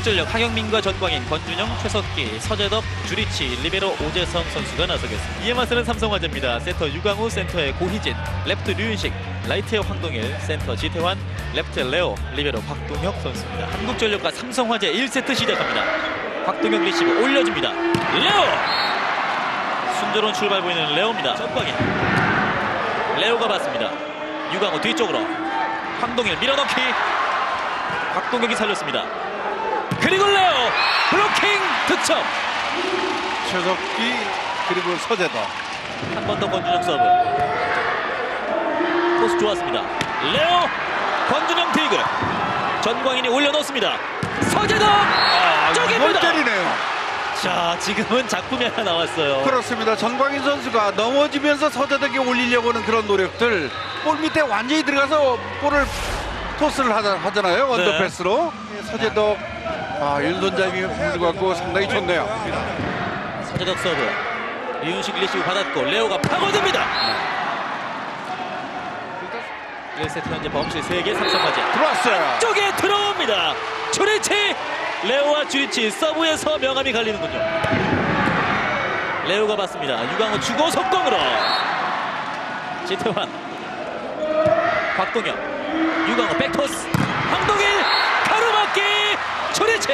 한국전력 하경민과 전광인, 권준영, 최석기, 서재덕, 주리치, 리베로 오재성 선수가 나서겠습니다. 이에 맞서는 삼성화재입니다. 센터 유강우, 센터의 고희진, 레프트 류윤식, 라이트의 황동일, 센터 지태환, 레프트 레오, 리베로 박동혁 선수입니다. 한국전력과 삼성화재 1세트 시작합니다. 박동혁 리시브 올려줍니다. 레오! 순조로운 출발 보이는 레오입니다. 전광인. 레오가 받습니다. 유강우 뒤쪽으로 황동일 밀어넣기 박동혁이 살렸습니다. 그리고 레오 블로킹 득점 최석기 그리고 서재덕 한번 더 권준영 서브 토스 좋았습니다. 레오 권준영 디그 전광인이 올려놓습니다. 서재덕 아, 쪽입니다. 때리네요. 자 지금은 작품이 하나 나왔어요. 그렇습니다. 전광인 선수가 넘어지면서 서재덕이 올리려고 하는 그런 노력들 볼 밑에 완전히 들어가서 볼을 토스를 하잖아요. 네. 언더패스로 서재덕 아, 일돈잡이 불가고 상당히 좋네요. 서재덕 서브 이윤식 리시브 받았고 레오가 파고듭니다. 1세트 현재 범실 3개 삼성화재 들어왔어요. 쪽에 들어옵니다. 주리치 레오와 주리치 서브에서 명함이 갈리는군요. 레오가 받습니다. 유강호 주고 속공으로 지태환 박동현 유강호 백토스 가로막기 주리치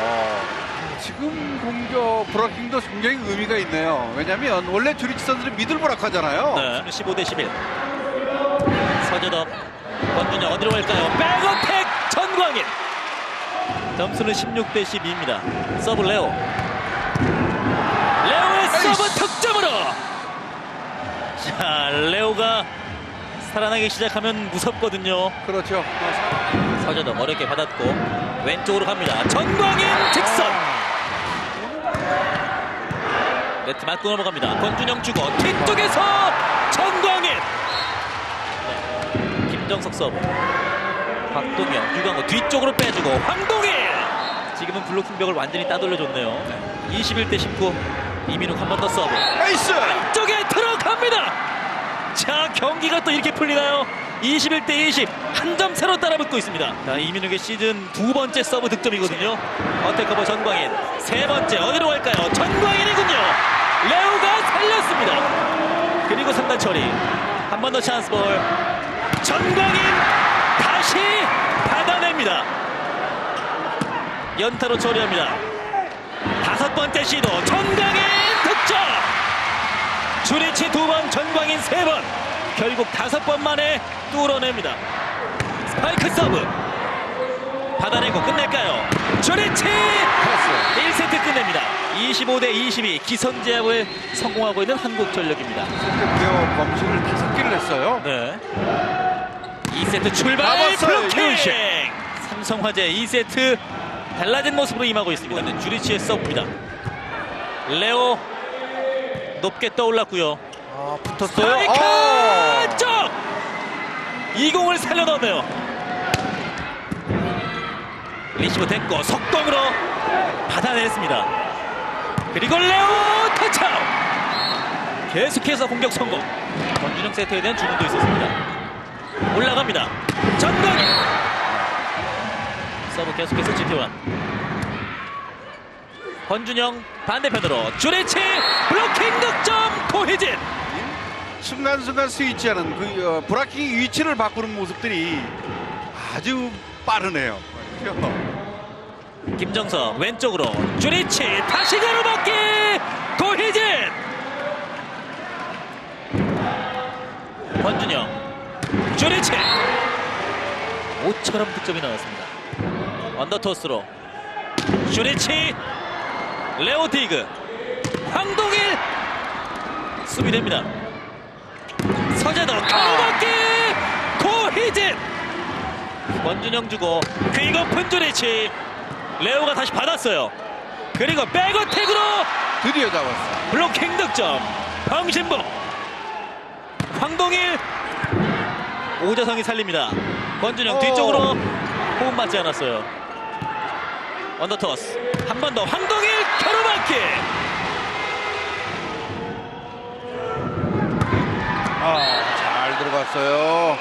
어, 지금 공격 브라킹도 굉장히 의미가 있네요. 왜냐하면 원래 주리치 선수는 미들 브라카잖아요. 네. 15대 11 서재덕 권준영 어디로 갈까요? 백어택 전광인 점수는 16대 12입니다. 서브 레오 레오의 서브. 득점으로 자 레오가 살아나기 시작하면 무섭거든요. 그렇죠. 서재덕 어렵게 받았고 왼쪽으로 갑니다. 전광인 직선 네트 맞고 넘어갑니다. 권준영 주고 뒤쪽에서 전광인 네. 김정석 서브 박동현 유광호 뒤쪽으로 빼주고 황동일 지금은 블로킹벽을 완전히 따돌려줬네요. 21대 19 이민욱 한 번 더 서브 에이스! 쪽에 들어갑니다. 자 경기가 또 이렇게 풀리나요? 21대 20 한 점 새로 따라붙고 있습니다. 자 이민욱의 시즌 두 번째 서브 득점이거든요. 어택커버 전광인 세 번째 어디로 갈까요? 전광인이군요. 레오가 살렸습니다. 그리고 상단 처리 한 번 더 찬스 볼 전광인 다시 받아냅니다. 연타로 처리합니다. 다섯 번째 시도 전광인 득점. 주리치 두 번, 전광인 세 번. 결국 다섯 번 만에 뚫어냅니다. 스파이크 서브. 받아내고 끝낼까요? 주리치! 1세트 끝냅니다. 25대 22 기선제압을 성공하고 있는 한국전력입니다. 세트표 범실을 기습기를 했어요. 네. 2세트 출발 블로킹! 삼성화재 2세트 달라진 모습으로 임하고 있습니다. 네, 주리치의 서브입니다. 레오 높게 떠올랐고요. 아, 붙었어요. 아! 쪽! 이 공을 살려 넣었네요. 리시브 됐고 속공으로 받아냈습니다. 그리고 레오 터치아웃! 계속해서 공격 성공. 권준영 세트에 대한 주문도 있었습니다. 올라갑니다. 전광인 서브 계속해서 지태환. 권준영 반대편으로 주레치 블로킹 득점 고희진. 순간순간 스위치하는 그 어, 브라킹 위치를 바꾸는 모습들이 아주 빠르네요. 김정석 왼쪽으로 주리치 다시 가로막기! 고희진! 권준영 주리치! 5처럼 득점이 나왔습니다. 언더토스로 주리치 레오디그 황동일! 수비됩니다 서재덕 가로막기 고희진 권준영 주고 그 높은 주리치 레오가 다시 받았어요. 그리고 백어택으로 드디어 잡았어요. 블로킹 득점. 방신복. 황동일. 오자성이 살립니다. 권준영 어. 뒤쪽으로 호흡 맞지 않았어요. 언더터스. 한 번 더 황동일 가로막기. 아, 잘 들어갔어요.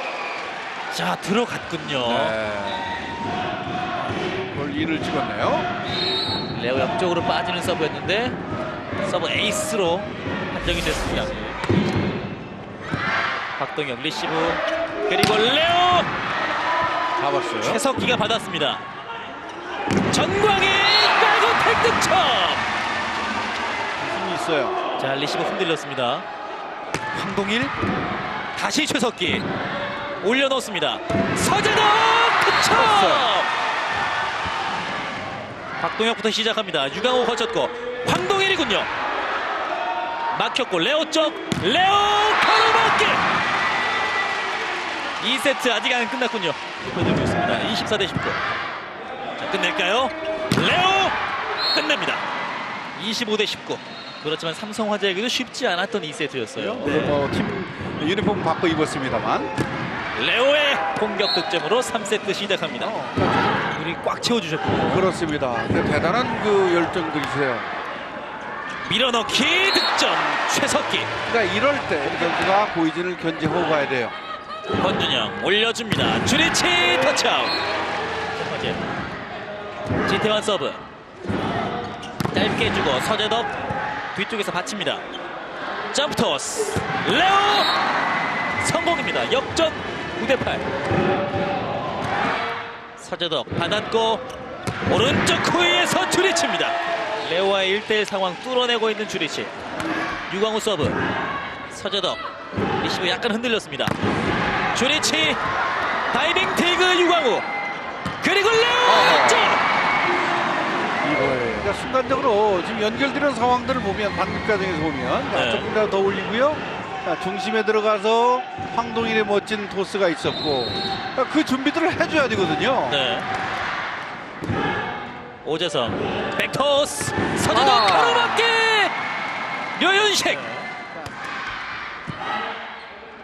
자 들어갔군요. 네. 그걸 인을 찍었네요. 레오 옆쪽으로 빠지는 서브였는데 서브 에이스로 판정이 됐습니다. 박동혁 리시브 그리고 레오 잡았어요. 최석기가 받았습니다. 전광의 백어택 득점. 힘이 있어요. 자 리시브 흔들렸습니다. 황동일 다시 최석기 올려놓습니다. 서재덕. 쳤어요. 박동혁부터 시작합니다. 유강호 거쳤고 황동일이군요. 막혔고 레오 쪽 레오 가로막기 2세트 아직 안 끝났군요. 보여드리고 있습니다. 24 대 19. 자 끝낼까요? 레오 끝냅니다. 25 대 19. 그렇지만 삼성화재에게도 쉽지 않았던 2세트였어요. 물론 뭐팀 유니폼 바꿔 입었습니다만 레오의 공격 득점으로 3세트 시작합니다. 우리 꽉 채워주셨고 그렇습니다. 근데 대단한 그 열정들이세요. 밀어넣기 득점 최석기 그러니까 이럴 때이 선수가 고이진을 견제하고 가야 돼요. 권준영 올려줍니다. 주리치 터치아웃. 지태환 서브. 짧게 주고 서재덕 뒤쪽에서 받칩니다. 점프 토스. 레오 성공입니다. 역전 9대 8. 서재덕 받았고 오른쪽 후위에서 주리치입니다. 레오와의 1대1 상황 뚫어내고 있는 주리치. 유광우 서브. 서재덕 리시브 약간 흔들렸습니다. 주리치 다이빙 테이그 유광우 그리고 레오 점 이거에 그러니까 순간적으로 지금 연결되는 상황들을 보면 반격 과정에서 보면 자, 네. 조금 더 올리고요. 자, 중심에 들어가서 황동일의 멋진 토스가 있었고 그러니까 그 준비들을 해줘야 되거든요. 네. 오재성 백토스 서재덕 아. 가로막기 류윤식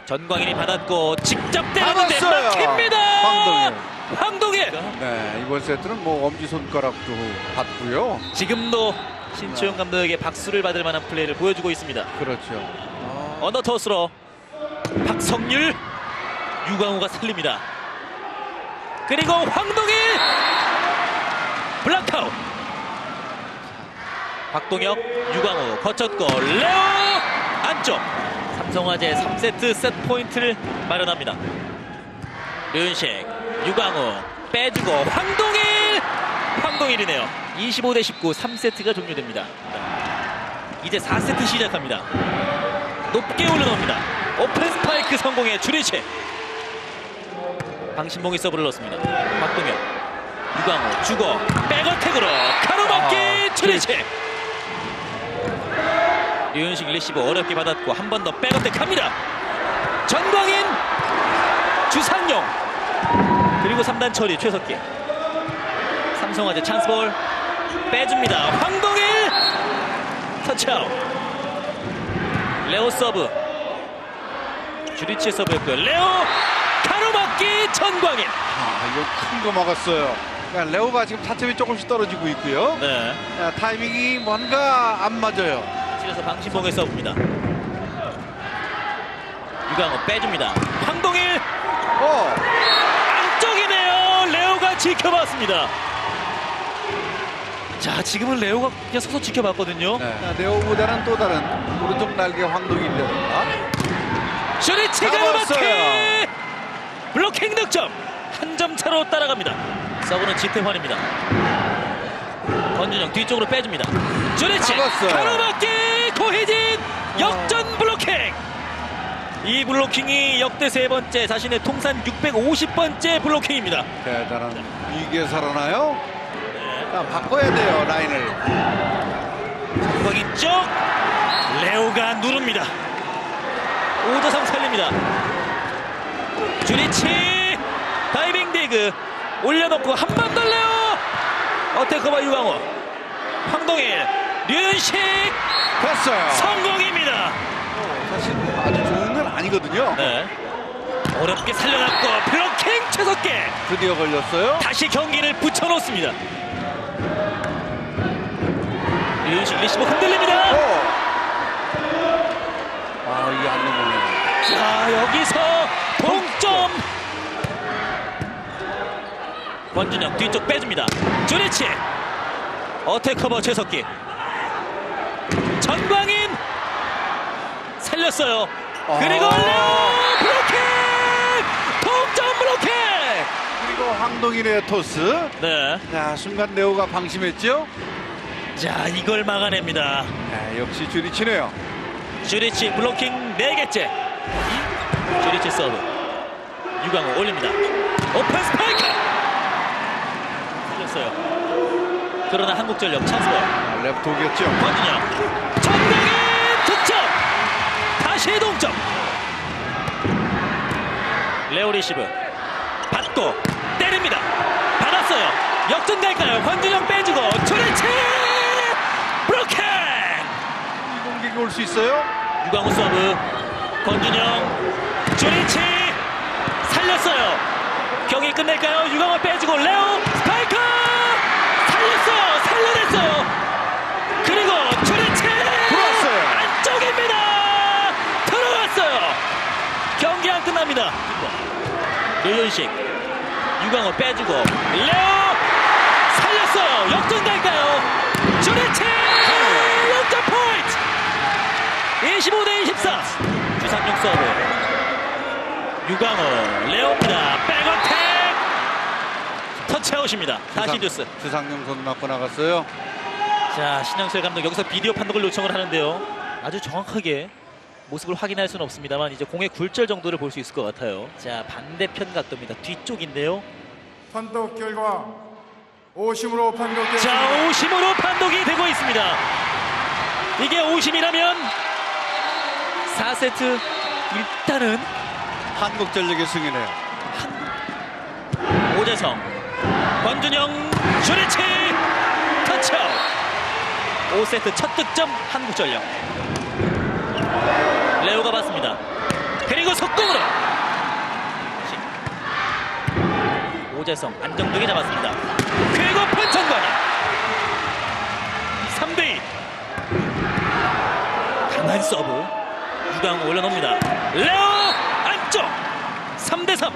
전광인이 받았고 직접 때렸는데. 막힙니다 황동일. 황동일 네, 이번 세트는 뭐 엄지 손가락도 받고요. 지금도 신치용 감독에게 박수를 받을 만한 플레이를 보여주고 있습니다 그렇죠. 언더터스로 박성률 유광우가 살립니다. 그리고 황동일 블락아웃 박동혁 유광우 거쳤고 레오 안쪽 삼성화재 3세트 세트 포인트를 마련합니다. 류윤식 유광우 빼주고 황동일 황동일이네요. 25대 19 3세트가 종료됩니다. 이제 4세트 시작합니다. 높게 올려놓습니다. 오픈 스파이크 성공의 주리치. 방신봉이 서브를 넣습니다. 박동현, 유광호 주고 백어택으로 가로막기 아, 주리치. 류윤식 리시브 어렵게 받았고 한 번 더 백어택 합니다. 전광인, 주상용 그리고 3단 처리 최석기. 삼성화재 찬스볼 빼줍니다. 황동일 터치아웃. 레오 서브 주리치 서브였고요 레오 가로막기 전광인 아, 이거 큰거 막았어요. 그러니까 레오가 지금 타점이 조금씩 떨어지고 있고요. 네 아, 타이밍이 뭔가 안 맞아요. 실에서 방신봉의 서브입니다. 유강호 빼줍니다. 황동일! 어, 안쪽이네요! 레오가 지켜봤습니다. 자 지금은 레오가 그냥 서서 지켜봤거든요. 네. 자, 네오보다는 또 다른 오른쪽 날개 황동일이라든가. 주리치 잡았어요. 블로킹 득점! 한 점 차로 따라갑니다. 서브는 지태환입니다 권준영 뒤쪽으로 빼줍니다. 주리치. 가로막기! 고혜진! 역전 블로킹! 이 블로킹이 역대 세 번째 자신의 통산 650번째 블로킹입니다. 대단한 이게 살아나요? 네. 자, 바꿔야 돼요 라인을. 전광인 쪽! 레오가 누릅니다. 오저성 살립니다. 주리치! 다이빙 디그 올려놓고 한 번 더 레오 어테커바 유광호 황동일 류윤식 됐어요. 성공입니다 사실 아주 좋은 건 아니거든요. 네 어렵게 살려놨고 블로킹 최석계 드디어 걸렸어요. 다시 경기를 붙여놓습니다 류윤식 리시브 흔들립니다 어. 아 이게 안 넘어가네. 자 여기서 동점 권준영 뒤쪽 빼줍니다. 주리치 어택 커버 최석기 전광인 살렸어요. 그리고 아. 레오 블로킹 동점 블로킹. 그리고 황동인의 토스. 네, 자, 순간 레오가 방심했죠? 자 이걸 막아냅니다. 네, 역시 주리치네요. 주리치 블로킹 4개째 주리치 서브 유광호 올립니다 오픈 스파이크 틀렸어요. 그러나 한국전력 찬스볼 아, 랩 독이었죠. 권준영 전광인 득점! 다시 동점! 레오 리시브 받고 때립니다. 받았어요. 역전 갈까요? 권준영 빼주고 블로킹 이 공격이 올 수 있어요? 유광호 서브. 권준영 조리치! 살렸어요. 경기 끝낼까요? 유광호 빼주고 레오 스파이크 살렸어요 살려냈어요 그리고 조리치 들어왔어요. 안쪽입니다 들어갔어요 경기 안 끝납니다 류현식. 유광호 빼주고. 레오 살렸어요 역전 갈까요? 조리치! 역전 포인트! 25대 24 주상용 서브. 유광호 레오입니다. 백어택! 터치아웃입니다. 다시 뉴스. 주상용 선수 맞고 나갔어요. 자 신영철 감독 여기서 비디오 판독을 요청을 하는데요. 아주 정확하게 모습을 확인할 수는 없습니다만 이제 공의 굴절 정도를 볼 수 있을 것 같아요. 자 반대편 각도입니다. 뒤쪽인데요. 판독 결과 오심으로 자 판독되었습니다. 오심으로 판독이 되고 있습니다. 이게 오심이라면 4세트 일단은 한국전력의 승이네요. 오재성 권준영 슈리치 터치아웃. 5세트 첫 득점 한국전력 레오가 받습니다. 그리고 속공으로 오재성 안정되게 잡았습니다. 그리고 판천관이 3대2 강한 서브 유강 올려놓습니다. 레오 안쪽 3대3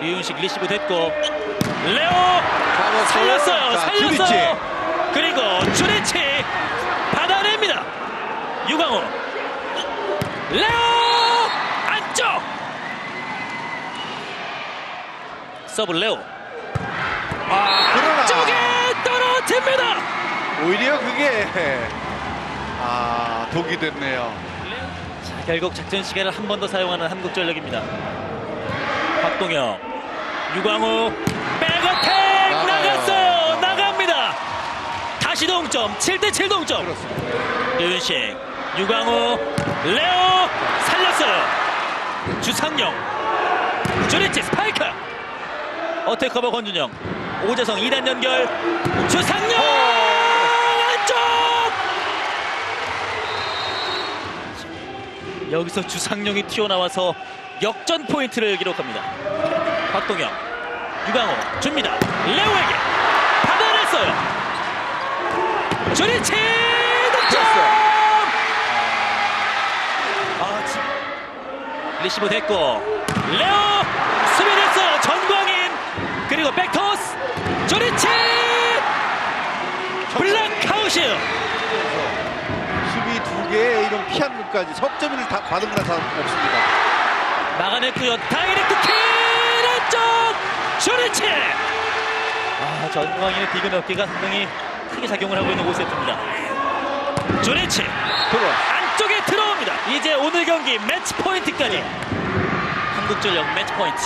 류윤식 리시브 됐고 레오. 살렸어요. 자, 살렸어요. 그리고 주리치 유광호. 레오! 안쪽! 서브 레오. 아, 그러나. 쪽에 떨어집니다! 오히려 그게 아 독이 됐네요. 자, 결국 작전 시간을 한 번 더 사용하는 한국전력입니다. 박동영 유광호. 백어택! 나가요. 나갔어요. 나갑니다. 다시 동점. 7대7 동점. 류윤식 유광호 레오 살렸어요. 주상영 주리치 스파이크. 어택 커버 권준영 오재성 2단 연결. 주상영! 안쪽! 여기서 주상영이 튀어나와서 역전 포인트를 기록합니다. 박동영 유광호 줍니다. 레오에게 받아냈어요. 주리치 득점 아, 지- 리시브 됐고 레오! 수비됐어요 전광인! 그리고 백토스! 조리치! 블랙하우스! 수비 두 개의 이런 피한 것까지 석점을 다 받은 거나 다 없습니다. 막아냈고요. 다이렉트 킥 안쪽! 조리치! 아 전광인의 디그 어깨가 상당히 크게 작용을 하고 있는 5세트입니다. 조리치! 들어. 안쪽에 들어옵니다. 이제 오늘 경기 매치 포인트까지 한국전력 매치 포인트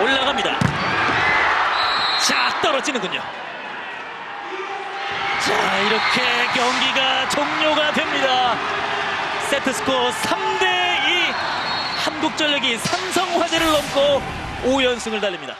올라갑니다. 자 떨어지는군요. 자 이렇게 경기가 종료가 됩니다. 세트 스코어 3대2 한국전력이 삼성화재를 넘고 5연승을 달립니다.